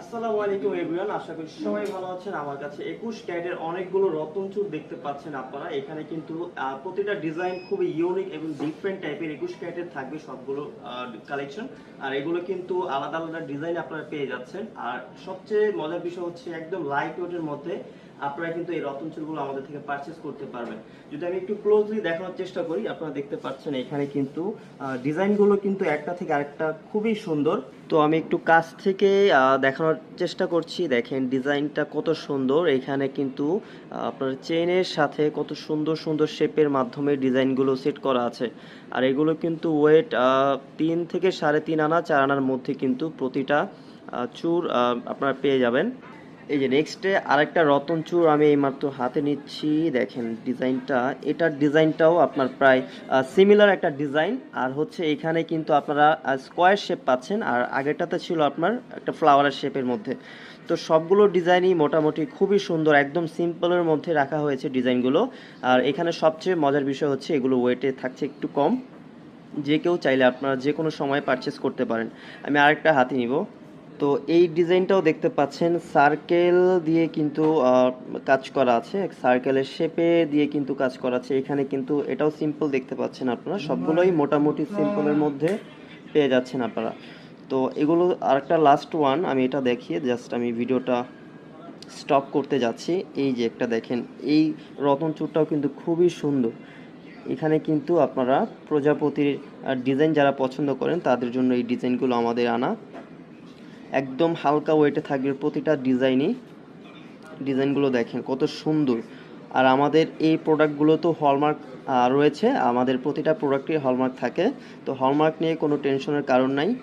আসসালামু আলাইকুম এভরিওয়ান, আশা করি সবাই ভালো আছেন। আমার কাছে একুশ ক্যারেটের অনেকগুলো রতন চুর দেখতে পাচ্ছেন আপনারা। এখানে কিন্তু প্রতিটা ডিজাইন খুবই ইউনিক এবং ডিফারেন্ট টাইপের একুশ ক্যারেটের থাকবে সবগুলো কালেকশন আর এগুলো কিন্তু আলাদা আলাদা ডিজাইন আপনারা পেয়ে যাচ্ছেন। আর সবচেয়ে মজার বিষয় হচ্ছে একদম লাইট ওয়েটের মধ্যে আপনারা কিন্তু এই রতন চুলগুলো আমাদের থেকে পারচেস করতে পারবেন। যদি আমি একটু ক্লোজলি দেখানোর চেষ্টা করি, আপনারা দেখতে পাচ্ছেন এখানে কিন্তু ডিজাইনগুলো কিন্তু একটা থেকে আরেকটা খুবই সুন্দর। তো আমি একটু কাছ থেকে দেখানোর চেষ্টা করছি। দেখেন, ডিজাইনটা কত সুন্দর। এখানে কিন্তু আপনার চেইনের সাথে কত সুন্দর সুন্দর শেপের মাধ্যমে ডিজাইনগুলো সেট করা আছে। আর এগুলো কিন্তু ওয়েট তিন থেকে সাড়ে তিন আনা, চার আনার মধ্যে কিন্তু প্রতিটা চুর আপনারা পেয়ে যাবেন। এই যে নেক্সটে আরেকটা রতন চূড় আমি এইমাত্র হাতে নিচ্ছি। দেখেন ডিজাইনটা, এটার ডিজাইনটাও আপনার প্রায় সিমিলার একটা ডিজাইন। আর হচ্ছে এখানে কিন্তু আপনারা স্কোয়ার শেপ পাচ্ছেন। আর আগেরটাতে ছিল আপনার একটা ফ্লাওয়ারের শেপের মধ্যে। তো সবগুলো ডিজাইনই মোটামুটি খুবই সুন্দর, একদম সিম্পলের মধ্যে রাখা হয়েছে ডিজাইনগুলো। আর এখানে সবচেয়ে মজার বিষয় হচ্ছে এগুলো ওয়েটে থাকছে একটু কম। যে কেউ চাইলে আপনারা যে কোনো সময় পারচেস করতে পারেন। আমি আরেকটা হাতে নিব। তো এই ডিজাইনটাও দেখতে পাচ্ছেন। সার্কেল দিয়ে কিন্তু কাজ করা আছে। সার্কেলের শেপে দিয়ে কিন্তু কাজ করা আছে। এখানে কিন্তু এটাও সিম্পল দেখতে পাচ্ছেন আপনারা। সবগুলোই মোটামুটি সিম্পলের মধ্যে পেয়ে যাচ্ছেন আপনারা। তো এগুলো আরেকটা লাস্ট ওয়ান আমি এটা দেখিয়ে জাস্ট আমি ভিডিওটা স্টপ করতে যাচ্ছি। এই যে একটা দেখেন, এই রতন চূড়টাও কিন্তু খুবই সুন্দর। এখানে কিন্তু আপনারা প্রজাপতির ডিজাইন যারা পছন্দ করেন, তাদের জন্য এই ডিজাইনগুলো আমাদের আনা। একদম হালকা ওয়েটে থাকবে প্রতিটা ডিজাইনই। ডিজাইনগুলো দেখেন কত সুন্দর। আর আমাদের এই প্রোডাক্টগুলো তো হলমার্ক রয়েছে। আমাদের প্রতিটা প্রোডাক্টই হলমার্ক থাকে। তো হলমার্ক নিয়ে কোনো টেনশনের কারণ নাই।